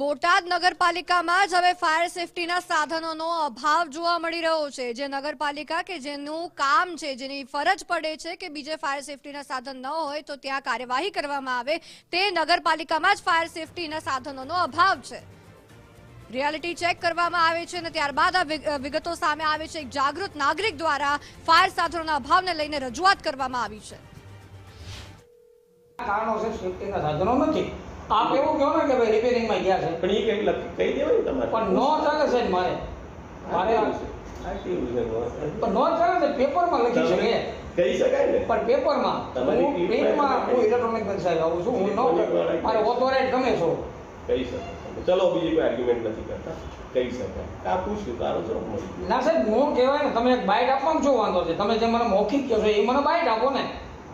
બોટાદ નગરપાલિકામાં જ હવે ફાયર સેફટીના સાધનોનો અભાવ જોવા મળી રહ્યો છે. જે નગરપાલિકા કે જેનું કામ છે, જેની ફરજ પડે છે કે બીજે ફાયર સેફટીના સાધન ન હોય તો ત્યાં કાર્યવાહી કરવામાં આવે, તે નગરપાલિકામાં જ ફાયર સેફટીના સાધનોનો અભાવ છે. રિયાલિટી ચેક કરવામાં આવે છે અને ત્યારબાદ આ વિગતો સામે આવે છે. એક જાગૃત નાગરિક દ્વારા ફાયર સાધનોના અભાવને લઈને રજૂઆત કરવામાં આવી છે. કારણોસર સેફટીના સાધનો નથી. આપ એવું કહો ને કે ભાઈ રિપેરિંગમાં ગયા છે. પણ એ કંઈક લખી કહી દેવાય તમારે. પણ નો ચાલે છે મારે. મારે? પણ નો ચાલે છે પેપરમાં લખી શકે. કહી શકાય ને? પણ પેપરમાં તમારી પ્રિન્ટમાં હું ઇલેક્ટ્રોનિક સાહેબ આવું છું. હું નો મારે ઓથોરાઇઝ તમે છો. કહી શકાય. ચલો બીજી કોઈ આર્ગ્યુમેન્ટ નથી કરતા. કહી શકાય. આ પૂછ્યું તારો જવાબ ના સાહેબ હું કહેવાય ને તમે એક બાઇટ આપવામાં શું વાંધો છે. તમે જે મને મૌખિક કહો છો એ મને બાઇટ આપો ને.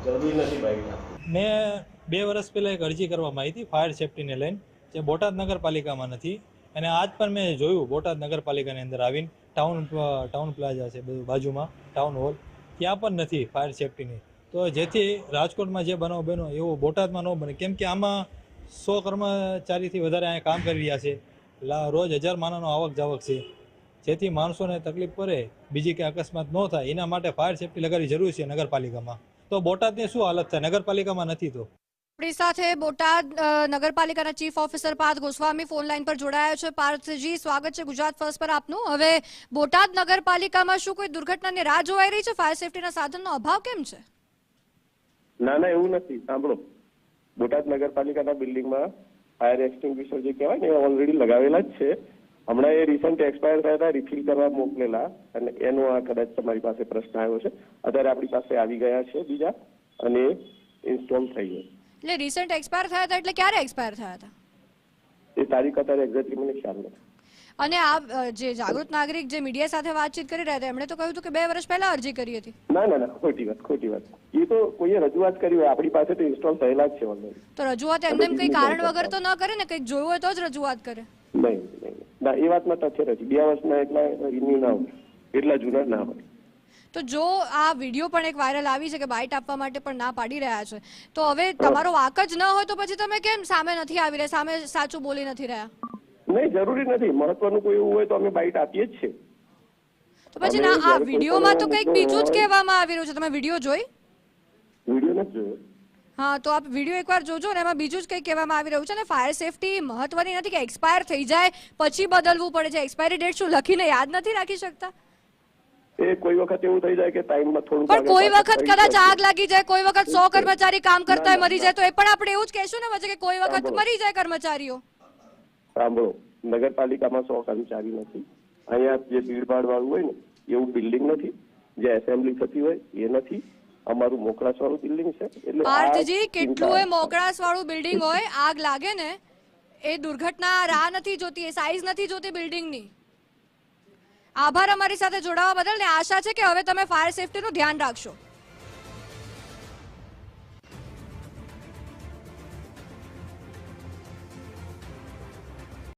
જરૂરી નથી બાઈક આપવું. મેં બે વર્ષ પહેલાં એક અરજી કરવામાં આવી હતી ફાયર સેફટીને લઈને, જે બોટાદ નગરપાલિકામાં નથી. અને આજ પણ મેં જોયું, બોટાદ નગરપાલિકાની અંદર આવીને ટાઉન ટાઉન પ્લાઝા છે બધું બાજુમાં ટાઉન હોલ ત્યાં પણ નથી ફાયર સેફટીની તો જેથી રાજકોટમાં જે બનાવ બન્યો, એવો બોટાદમાં ન બને. કેમ કે આમાં સો કર્મચારીથી વધારે અહીંયા કામ કરી રહ્યા છે. રોજ હજાર માનાનો આવક જાવક છે. જેથી માણસોને તકલીફ પડે, બીજી કે અકસ્માત ન થાય. એના માટે ફાયર સેફટી લગાવવી જરૂર છે નગરપાલિકામાં. તો બોટાદની શું હાલત થાય? નગરપાલિકામાં નથી તો. આપણી સાથે બોટાદ નગરપાલિકાના chief officer Parth Goswami phone line પર જોડાયા છે. પાર્થજી, સ્વાગત છે ગુજરાત ફર્સ્ટ પર આપનું. હવે બોટાદ નગરપાલિકામાં શું કોઈ દુર્ઘટનાની રાહ જોવાઈ રહી છે? ફાયર સેફટીના સાધનનો અભાવ કેમ છે? ના ના, એવું નથી. સાંભળો. બોટાદ નગરપાલિકાના બિલ્ડિંગમાં ફાયર એક્સટિંગ્વિશર જે કહેવાય ને, એ ઓલરેડી લગાવેલા જ છે. હમણાં એ રિસન્ટ એક્સપાયર થયા હતા રિફિલ કરવા મોકલેલા. અને એનો આ કદાચ તમારી પાસે પ્રશ્ન આવ્યો છે. અત્યારે આપણી પાસે આવી ગયા છે બીજા અને ઇન્સ્ટોલ થઈ ગયો એટલે રિસેન્ટ એક્સપાયર થયા હતા એટલે ક્યારે એક્સપાયર થયા હતા? એ તારીખ અત્યારે એક્ઝેક્ટલી મને ખ્યાલ નથી. અને આ જે જાગૃત નાગરિક જે મીડિયા સાથે વાતચીત કરી રહ્યા હતા એમણે તો કહ્યું હતું કે બે વર્ષ પહેલા અરજી કરી હતી. ના ના ના ખોટી વાત ખોટી વાત. એ તો કોઈએ રજૂઆત કરી હોય આપણી પાસે તો ઇન્સ્ટોલ થયેલા જ છે ઓલરેડી તો રજૂઆત એમને એમ કંઈ કારણ વગર તો ન કરે ને કંઈક જોયું હોય તો જ રજૂઆત કરે. નહીં નહીં ના એ વાતમાં તથ્ય નથી બે વર્ષના એટલા રિન્યુ ના હોય. એટલા જૂના ના હોય. તો જો આ વીડિયો પણ એક વાયરલ આવી છે કે બાઇટ આપવા માટે પણ ના પાડી રહ્યા છે તો હવે તમારો વાક જ ન હોય તો પછી તમે કેમ સામે નથી આવી રહ્યા? સામે સાચું બોલી નથી રહ્યા? નહીં જરૂરી નથી. મહત્વનું કોઈ એવું હોય તો અમે બાઇટ આપીએ જ છે. તો પછી ના આ વિડીયોમાં તો કંઈક બીજું જ કહેવામાં આવી રહ્યું છે. તમે વીડિયો જોઈ? વીડિયો નથી જોયો. હા તો આપ વીડિયો એકવાર જોજો ને એમાં બીજું જ કંઈક કહેવામાં આવી રહ્યું છે ને ફાયર સેફટી મહત્વની નથી કે એક્સપાયર થઈ જાય પછી બદલવું પડે છે. એક્સપાયરી ડેટ શું લખીને યાદ નથી રાખી શકતા? એ કોઈ વખત એવું થઈ જાય કે ટાઈમમાં થોડું પણ કોઈ વખત કદાચ આગ લાગી જાય કોઈ વખત સો કર્મચારી કામ કરતા મરી જાય તો એ પણ આપણે એવું જ કહેશું ને વચ્ચે કે કોઈ વખત મરી જાય કર્મચારીઓ. સાંભળો. નગરપાલિકામાં સો કર્મચારી નથી. અહીંયા જે ભીડભાડ વાળું હોય ને એવું બિલ્ડિંગ નથી. જે એસેમ્બલી થતી હોય એ નથી. અમારું મોકળાસ વાળું બિલ્ડિંગ છે એટલે પાર્થજી કેટલું એ મોકળાશ મોકળાસ વાળું બિલ્ડિંગ હોય આગ લાગે ને એ દુર્ઘટના રાહ નથી જોતી એ સાઈઝ નથી જોતી બિલ્ડિંગની. આભાર અમારી સાથે જોડાવા બદલ ને આશા છે કે હવે તમે ફાયર સેફટીનું ધ્યાન રાખશો.